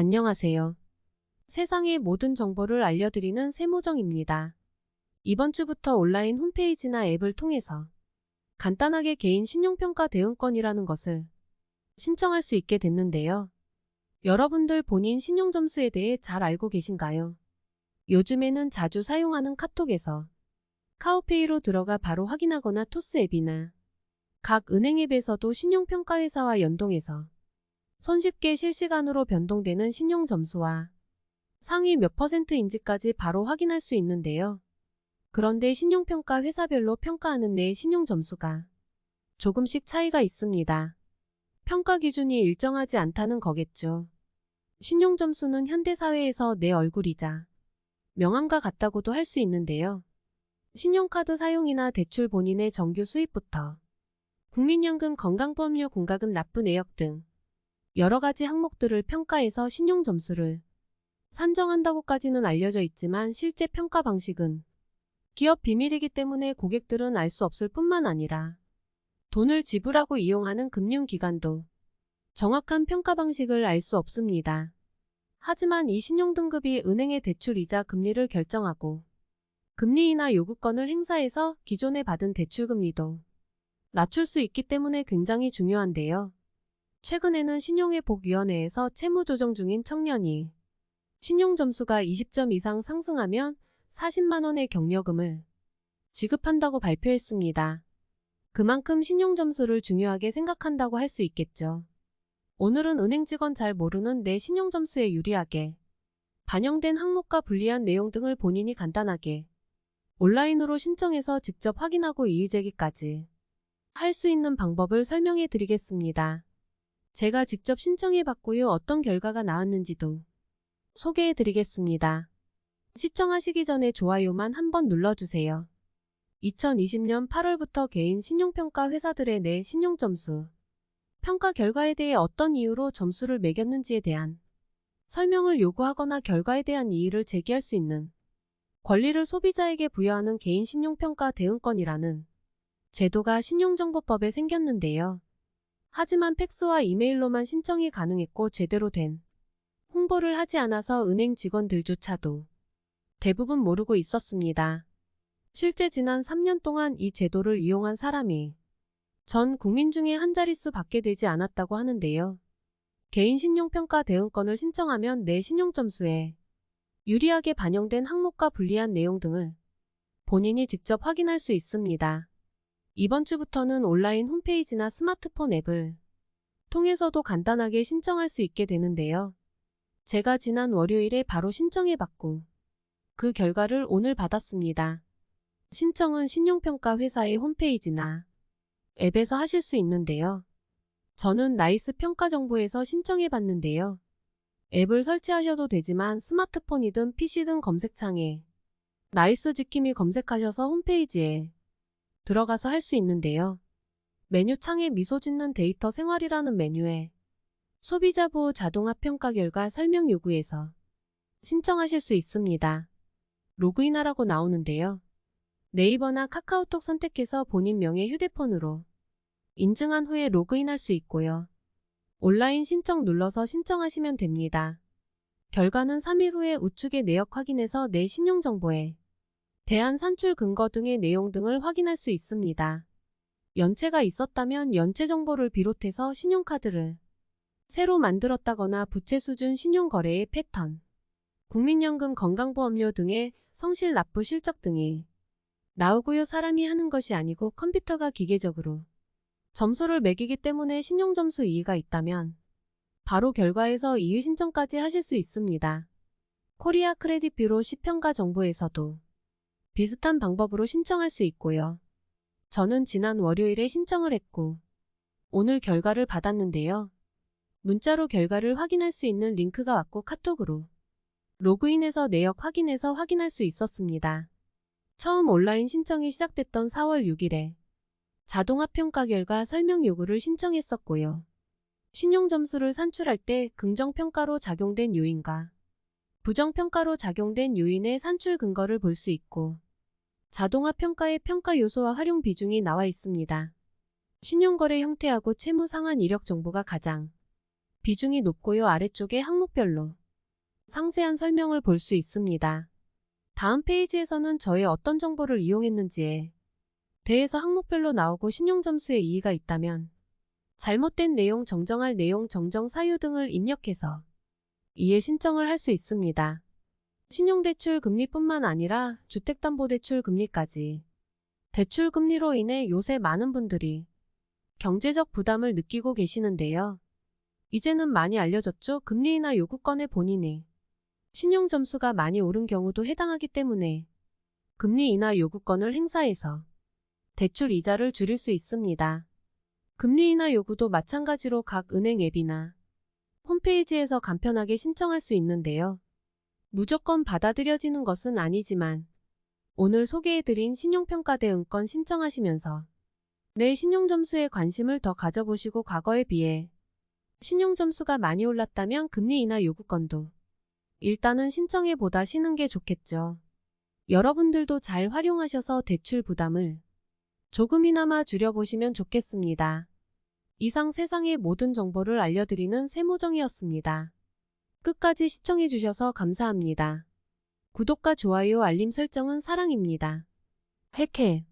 안녕하세요. 세상의 모든 정보를 알려드리는 세모정입니다. 이번 주부터 온라인 홈페이지나 앱을 통해서 간단하게 개인 신용평가 대응권이라는 것을 신청할 수 있게 됐는데요. 여러분들 본인 신용점수에 대해 잘 알고 계신가요? 요즘에는 자주 사용하는 카톡에서 카오페이로 들어가 바로 확인하거나 토스 앱이나 각 은행 앱에서도 신용평가 회사와 연동해서 손쉽게 실시간으로 변동되는 신용 점수와 상위 몇 퍼센트인지까지 바로 확인할 수 있는데요. 그런데 신용평가 회사별로 평가하는 내 신용 점수가 조금씩 차이가 있습니다. 평가 기준이 일정하지 않다는 거겠죠. 신용 점수는 현대사회에서 내 얼굴이자 명함과 같다고도 할 수 있는데요. 신용카드 사용이나 대출 본인의 정규 수입부터 국민연금 건강보험료 공과금 납부 내역 등 여러 가지 항목들을 평가해서 신용 점수를 산정한다고까지는 알려져 있지만 실제 평가 방식은 기업 비밀이기 때문에 고객들은 알 수 없을 뿐만 아니라 돈을 지불하고 이용하는 금융기관도 정확한 평가 방식을 알 수 없습니다. 하지만 이 신용등급이 은행의 대출이자 금리를 결정하고 금리이나 요구권을 행사해서 기존에 받은 대출금리도 낮출 수 있기 때문에 굉장히 중요한데요. 최근에는 신용회복위원회에서 채무조정 중인 청년이 신용점수가 20점 이상 상승하면 40만원의 경력금을 지급한다고 발표했습니다. 그만큼 신용점수를 중요하게 생각한다고 할 수 있겠죠. 오늘은 은행 직원 잘 모르는 내 신용점수에 유리하게 반영된 항목과 불리한 내용 등을 본인이 간단하게 온라인으로 신청해서 직접 확인하고 이의제기까지 할 수 있는 방법을 설명해 드리겠습니다. 제가 직접 신청해 봤고요. 어떤 결과가 나왔는지도 소개해 드리겠습니다. 시청하시기 전에 좋아요만 한번 눌러주세요. 2020년 8월부터 개인 신용평가 회사들의 내 신용점수, 평가 결과에 대해 어떤 이유로 점수를 매겼는지에 대한 설명을 요구하거나 결과에 대한 이의를 제기할 수 있는 권리를 소비자에게 부여하는 개인 신용평가 대응권이라는 제도가 신용정보법에 생겼는데요. 하지만 팩스와 이메일로만 신청이 가능했고 제대로 된 홍보를 하지 않아서 은행 직원들조차도 대부분 모르고 있었습니다. 실제 지난 3년 동안 이 제도를 이용한 사람이 전 국민 중에 한 자릿수 받게 되지 않았다고 하는데요. 개인 신용평가 대응권을 신청하면 내 신용점수에 유리하게 반영된 항목과 불리한 내용 등을 본인이 직접 확인할 수 있습니다. 이번 주부터는 온라인 홈페이지나 스마트폰 앱을 통해서도 간단하게 신청할 수 있게 되는데요. 제가 지난 월요일에 바로 신청해봤고 그 결과를 오늘 받았습니다. 신청은 신용평가 회사의 홈페이지나 앱에서 하실 수 있는데요. 저는 나이스 평가 정보에서 신청해봤는데요. 앱을 설치하셔도 되지만 스마트폰이든 PC든 검색창에 나이스 지킴이 검색하셔서 홈페이지에 들어가서 할 수 있는데요. 메뉴 창에 미소 짓는 데이터 생활이라는 메뉴에 소비자 보호 자동화 평가 결과 설명 요구에서 신청하실 수 있습니다. 로그인하라고 나오는데요. 네이버나 카카오톡 선택해서 본인 명의 휴대폰으로 인증한 후에 로그인할 수 있고요. 온라인 신청 눌러서 신청하시면 됩니다. 결과는 3일 후에 우측의 내역 확인해서 내 신용정보에 대한 산출 근거 등의 내용 등을 확인할 수 있습니다. 연체가 있었다면 연체 정보를 비롯해서 신용카드를 새로 만들었다거나 부채 수준 신용거래의 패턴, 국민연금 건강보험료 등의 성실 납부 실적 등이 나오고요. 사람이 하는 것이 아니고 컴퓨터가 기계적으로 점수를 매기기 때문에 신용점수 이의가 있다면 바로 결과에서 이의 신청까지 하실 수 있습니다. 코리아 크레딧 뷰로 시평가 정보에서도 비슷한 방법으로 신청할 수 있고요. 저는 지난 월요일에 신청을 했고 오늘 결과를 받았는데요. 문자로 결과를 확인할 수 있는 링크가 왔고 카톡으로 로그인해서 내역 확인해서 확인할 수 있었습니다. 처음 온라인 신청이 시작됐던 4월 6일에 자동화 평가 결과 설명 요구를 신청했었고요. 신용점수를 산출할 때 긍정평가로 작용된 요인과 부정평가로 작용된 요인의 산출 근거를 볼 수 있고 자동화 평가의 평가 요소와 활용 비중이 나와 있습니다. 신용거래 형태하고 채무 상환 이력 정보가 가장 비중이 높고요. 아래쪽에 항목별로 상세한 설명을 볼 수 있습니다. 다음 페이지에서는 저의 어떤 정보를 이용했는지에 대해서 항목별로 나오고 신용점수에 이의가 있다면 잘못된 내용 정정할 내용 정정 사유 등을 입력해서 이에 신청을 할 수 있습니다. 신용대출 금리뿐만 아니라 주택담보대출 금리까지 대출 금리로 인해 요새 많은 분들이 경제적 부담을 느끼고 계시는데요. 이제는 많이 알려졌죠. 금리나 요구권의 본인이 신용 점수가 많이 오른 경우도 해당하기 때문에 금리 인하 요구권을 행사해서 대출 이자를 줄일 수 있습니다. 금리 인하 요구도 마찬가지로 각 은행 앱이나 홈페이지에서 간편하게 신청할 수 있는데요. 무조건 받아들여지는 것은 아니지만 오늘 소개해드린 신용평가대 응권 신청하시면서 내 신용점수에 관심을 더 가져보시고 과거에 비해 신용점수가 많이 올랐다면 금리 인하 요구권도 일단은 신청해 보다 시는 게 좋겠죠. 여러분들도 잘 활용하셔서 대출 부담을 조금이나마 줄여보시면 좋겠습니다. 이상 세상의 모든 정보를 알려드리는 세모정이었습니다. 끝까지 시청해주셔서 감사합니다. 구독과 좋아요 알림 설정은 사랑입니다. 핵해